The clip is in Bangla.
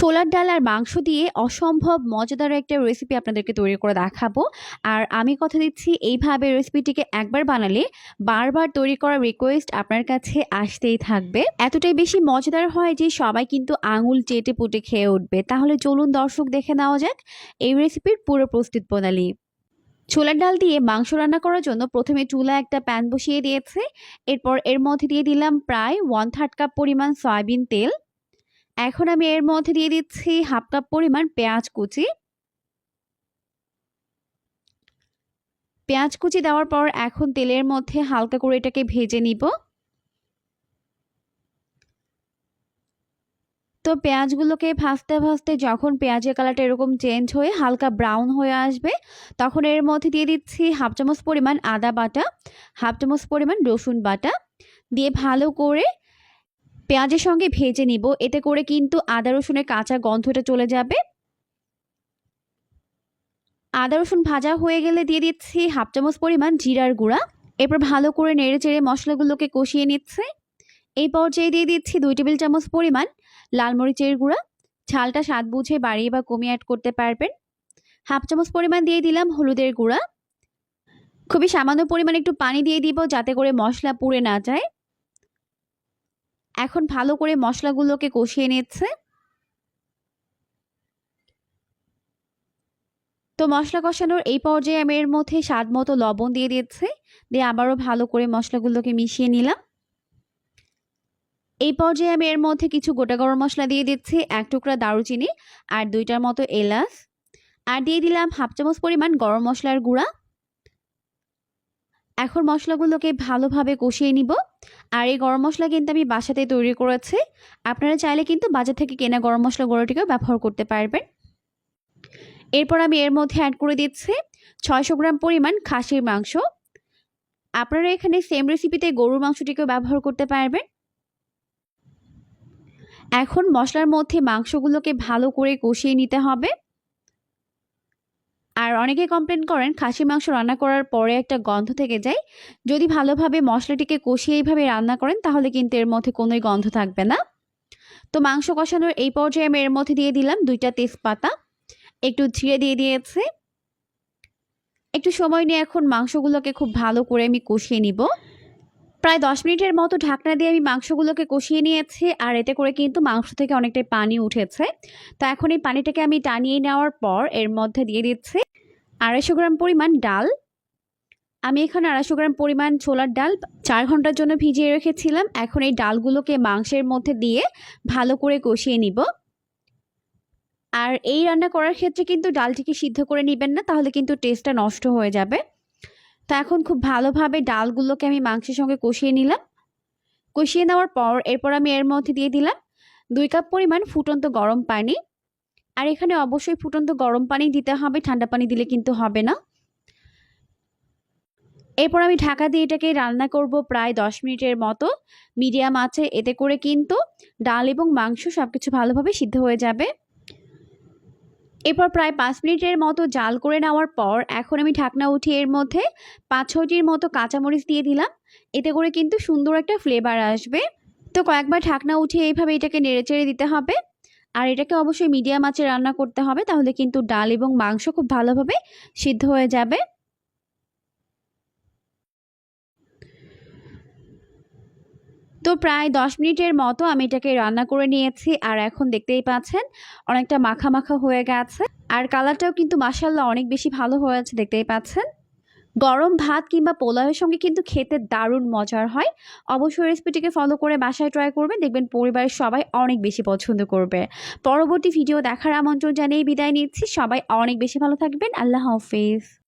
ছোলার ডাল আর মাংস দিয়ে অসম্ভব মজাদার একটা রেসিপি আপনাদেরকে তৈরি করে দেখাবো। আর আমি কথা দিচ্ছি এইভাবে রেসিপিটিকে একবার বানালে বারবার তৈরি করার রিকোয়েস্ট আপনার কাছে আসতেই থাকবে। এতটাই বেশি মজাদার হয় যে সবাই কিন্তু আঙুল চেটে পুটে খেয়ে উঠবে। তাহলে চলুন দর্শক দেখে নেওয়া যাক এই রেসিপির পুরো প্রস্তুত প্রণালী। ছোলার ডাল দিয়ে মাংস রান্না করার জন্য প্রথমে চুলা একটা প্যান বসিয়ে দিয়েছে। এরপর এর মধ্যে দিয়ে দিলাম প্রায় ওয়ান থার্ড কাপ পরিমাণ সয়াবিন তেল। এখন আমি এর মধ্যে দিয়ে দিচ্ছি হাফ কাপ পরিমাণ পেঁয়াজ কুচি। পেঁয়াজ কুচি দেওয়ার পর এখন তেলের মধ্যে হালকা করে এটাকে ভেজে নিব। তো পেঁয়াজগুলোকে ভাজতে ভাজতে যখন পেঁয়াজের কালারটা এরকম চেঞ্জ হয়ে হালকা ব্রাউন হয়ে আসবে, তখন এর মধ্যে দিয়ে দিচ্ছি হাফ চামচ পরিমাণ আদা বাটা হাফ চামচ পরিমাণ রসুন বাটা। দিয়ে ভালো করে পেঁয়াজের সঙ্গে ভেজে নিব। এতে করে কিন্তু আদা, রসুনের কাঁচা গন্ধটা চলে যাবে। আদা, রসুন ভাজা হয়ে গেলে দিয়ে দিচ্ছি হাফ চামচ পরিমাণ জিরার গুঁড়া। এরপর ভালো করে নেড়ে চেড়ে মশলাগুলোকে কষিয়ে নিচ্ছে। এই পর্যায়ে দিয়ে দিচ্ছি দুই টেবিল চামচ পরিমাণ লাল মরিচের গুঁড়া। ঝালটা স্বাদ বুঝে বাড়িয়ে বা কমিয়ে অ্যাড করতে পারবেন। হাফ চামচ পরিমাণ দিয়ে দিলাম হলুদের গুঁড়া। খুবই সামান্য পরিমাণ একটু পানি দিয়ে দিব যাতে করে মশলা পুড়ে না যায়। এখন ভালো করে মশলাগুলোকে কষিয়ে নিচ্ছে। তো মশলা কষানোর এই পর্যায়ে আমি এর মধ্যে স্বাদ মতো লবণ দিয়ে দিচ্ছে, দিয়ে আবারও ভালো করে মশলাগুলোকে মিশিয়ে নিলাম। এই পর্যায়ে আমি এর মধ্যে কিছু গোটা গরম মশলা দিয়ে দিচ্ছি, এক টুকরা দারুচিনি আর দুইটার মতো এলাচ। আর দিয়ে দিলাম হাফ চামচ পরিমাণ গরম মশলার গুঁড়া। এখন মশলাগুলোকে ভালোভাবে কষিয়ে নিব। আর এই গরম মশলা কিন্তু আমি বাসাতে তৈরি করেছি। আপনারা চাইলে কিন্তু বাজার থেকে কেনা গরম মশলা গুঁড়োটিকেও ব্যবহার করতে পারবেন। এরপর আমি এর মধ্যে অ্যাড করে দিচ্ছি ছয়শো গ্রাম পরিমাণ খাসির মাংস। আপনারা এখানে সেম রেসিপিতে গরুর মাংসটিকেও ব্যবহার করতে পারবেন। এখন মশলার মধ্যে মাংসগুলোকে ভালো করে কষিয়ে নিতে হবে। আর অনেকে কমপ্লেন করেন খাসি মাংস রান্না করার পরে একটা গন্ধ থেকে যায়। যদি ভালোভাবে মশলাটিকে কষিয়ে এইভাবে রান্না করেন, তাহলে কিন্তু এর মধ্যে কোনোই গন্ধ থাকবে না। তো মাংস কষানোর এই পর্যায়ে আমি এর মধ্যে দিয়ে দিলাম দুইটা তেজপাতা। একটু ছিঁড়ে দিয়ে দিয়েছে। একটু সময় নিয়ে এখন মাংসগুলোকে খুব ভালো করে আমি কষিয়ে নিব। প্রায় দশ মিনিটের মতো ঢাকনা দিয়ে আমি মাংসগুলোকে কষিয়ে নিয়েছি, আর এতে করে কিন্তু মাংস থেকে অনেকটাই পানি উঠেছে। তো এখন এই পানিটাকে আমি টানিয়ে নেওয়ার পর এর মধ্যে দিয়ে দিচ্ছি। আড়াইশো গ্রাম পরিমাণ ডাল। আমি এখানে আড়াইশো গ্রাম পরিমাণ ছোলার ডাল চার ঘণ্টার জন্য ভিজিয়ে রেখেছিলাম। এখন এই ডালগুলোকে মাংসের মধ্যে দিয়ে ভালো করে কষিয়ে নিব। আর এই রান্না করার ক্ষেত্রে কিন্তু ডালটিকে সিদ্ধ করে নেবেন না, তাহলে কিন্তু টেস্টটা নষ্ট হয়ে যাবে। তো এখন খুব ভালোভাবে ডালগুলোকে আমি মাংসের সঙ্গে কষিয়ে নিলাম। কষিয়ে নেওয়ার পর এরপর আমি এর মধ্যে দিয়ে দিলাম দুই কাপ পরিমাণ ফুটন্ত গরম পানি। আর এখানে অবশ্যই ফুটন্ত গরম পানি দিতে হবে, ঠান্ডা পানি দিলে কিন্তু হবে না। এরপর আমি ঢাকা দিয়ে এটাকে রান্না করব প্রায় দশ মিনিটের মতো। মিডিয়াম আছে এতে করে কিন্তু ডাল এবং মাংস সব কিছু ভালোভাবে সিদ্ধ হয়ে যাবে। এরপর প্রায় পাঁচ মিনিটের মতো জাল করে নেওয়ার পর এখন আমি ঢাকনা উঠিয়ে এর মধ্যে পাঁচ ছয়টির মতো কাঁচামরিচ দিয়ে দিলাম। এতে করে কিন্তু সুন্দর একটা ফ্লেভার আসবে। তো কয়েকবার ঢাকনা উঠিয়ে এইভাবে এটাকে নেড়েচেড়ে দিতে হবে। আর এটাকে অবশ্যই মিডিয়াম আঁচে রান্না করতে হবে, তাহলে কিন্তু ডাল এবং মাংস খুব ভালোভাবে সিদ্ধ হয়ে যাবে। তো প্রায় দশ মিনিটের মতো আমি এটাকে রান্না করে নিয়েছি, আর এখন দেখতেই পাচ্ছেন অনেকটা মাখা মাখা হয়ে গেছে। আর কালারটাও কিন্তু মাসাল্লাহ অনেক বেশি ভালো হয়েছে, দেখতেই পাচ্ছেন। গরম ভাত কিংবা পোলাওয়ের সঙ্গে কিন্তু খেতে দারুণ মজার হয়। অবশ্যই রেসিপিটিকে ফলো করে বাসায় ট্রাই করবেন। দেখবেন পরিবারের সবাই অনেক বেশি পছন্দ করবে। পরবর্তী ভিডিও দেখার আমন্ত্রণ জানিয়ে বিদায় নিচ্ছি। সবাই অনেক বেশি ভালো থাকবেন। আল্লাহ হাফিজ।